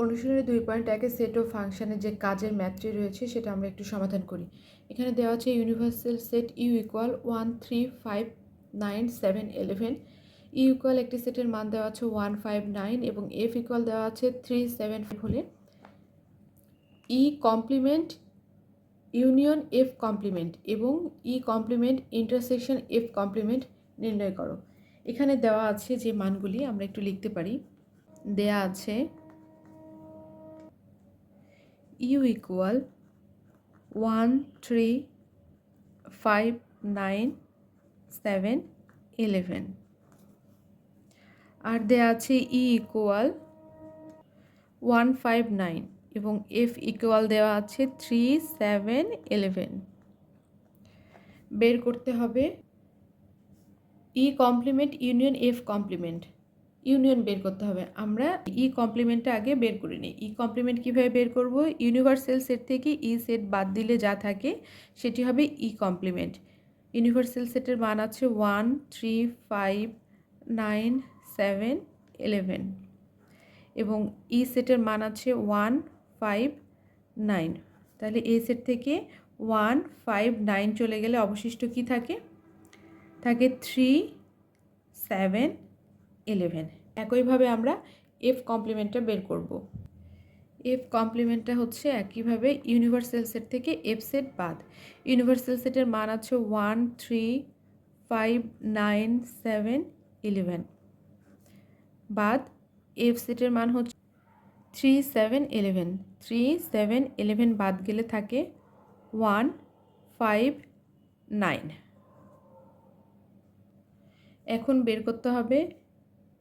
অনুশীলনী দুই পয়েন্ট একে সেট ও ফাংশানের যে কাজের ম্যাথটি রয়েছে সেটা আমরা একটু সমাধান করি। এখানে দেওয়া আছে universal set U equal one three five nine seven eleven U equal একটি সেটের মান দেওয়া আছে ওয়ান ফাইভ নাইন এবং এফ ইকুয়াল দেওয়া আছে থ্রি সেভেন ফাইভ হলে। E complement union F complement এবং E complement intersection F complement নির্ণয় করো। এখানে দেওয়া আছে যে মানগুলি আমরা একটু লিখতে পারি। দেয়া আছে U equal one three five nine seven eleven. আর দেয়া আছে E equal one five nine এবং এফ ইকুয়াল দেওয়া আছে থ্রি সেভেন ইলেভেন। বের করতে হবে E complement union F complement. Union বের করতে হবে। আমরা ই কমপ্লিমেন্টটা আগে বের করে নিই। ই কমপ্লিমেন্ট কীভাবে বের করব? ইউনিভার্সাল সেট থেকে ই সেট বাদ দিলে যা থাকে সেটি হবে ই কমপ্লিমেন্ট। ইউনিভার্সাল সেটের মান আছে one, three, five, nine, seven, eleven. এবং ই সেটের মান আছে ওয়ান, ফাইভ, নাইন। তাহলে এই সেট থেকে ওয়ান, ফাইভ, নাইন চলে গেলে অবশিষ্ট কি থাকে? থাকে থ্রি, সেভেন ইলেভেন একইভাবে আমরা এফ কমপ্লিমেন্টটা বের করব। এফ কমপ্লিমেন্টটা হচ্ছে একইভাবে ইউনিভার্সাল সেট থেকে এফ সেট বাদ। ইউনিভার্সাল সেটের মান আছে one three five nine seven eleven বাদ এফ সেটের মান হচ্ছে three seven eleven three seven eleven বাদ গেলে থাকে ওয়ান ফাইভ নাইন এখন বের করতে হবে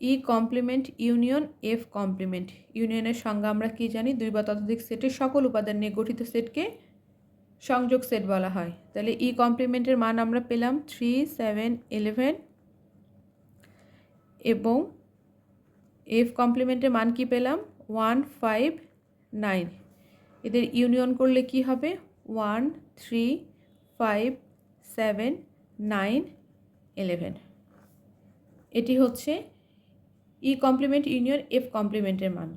E complement, union, F complement. ইউনিয়নের সংজ্ঞা আমরা কি জানি? দুই বা ততোধিক সেটের সকল উপাদান নিয়ে গঠিত সেটকে সংযোগ সেট বলা হয়। তাহলে ই কমপ্লিমেন্টের মান আমরা পেলাম থ্রি, সেভেন, ইলেভেন এবং এফ কমপ্লিমেন্টের মান কি পেলাম? One, five, nine. এদের ইউনিয়ন করলে কি হবে? One, three, five, seven, nine, eleven. এটি হচ্ছে ই কমপ্লিমেন্ট ইউনিয়ন, এফ কমপ্লিমেন্টের মান।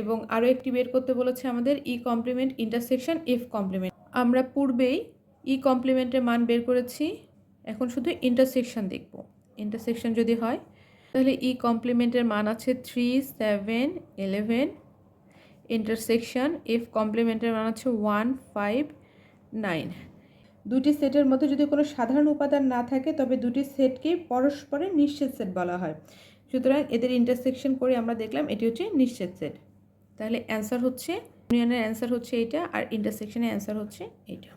এবং আরও একটি বের করতে বলেছে আমাদের, E complement intersection, F complement. আমরা পূর্বেই ই কমপ্লিমেন্টের মান বের করেছি, এখন শুধু ইন্টারসেকশন দেখব। ইন্টারসেকশন যদি হয়, তাহলে ই কমপ্লিমেন্টের মান আছে three, seven eleven intersection, F কমপ্লিমেন্টের মান আছে ওয়ান, ফাইভ, নাইন। দুটি সেটের মধ্যে যদি কোনো সাধারণ উপাদান না থাকে, তবে দুটি সেটকেই পরস্পরের নিশ্চিত সেট বলা হয়। সুতরাং এদের ইন্টারসেকশন করে আমরা দেখলাম এটি হচ্ছে নিশ্চিত সেট তাহলে অ্যান্সার হচ্ছে ইউনিয়নের অ্যান্সার হচ্ছে এইটা আর ইন্টারসেকশনের অ্যান্সার হচ্ছে এইটা।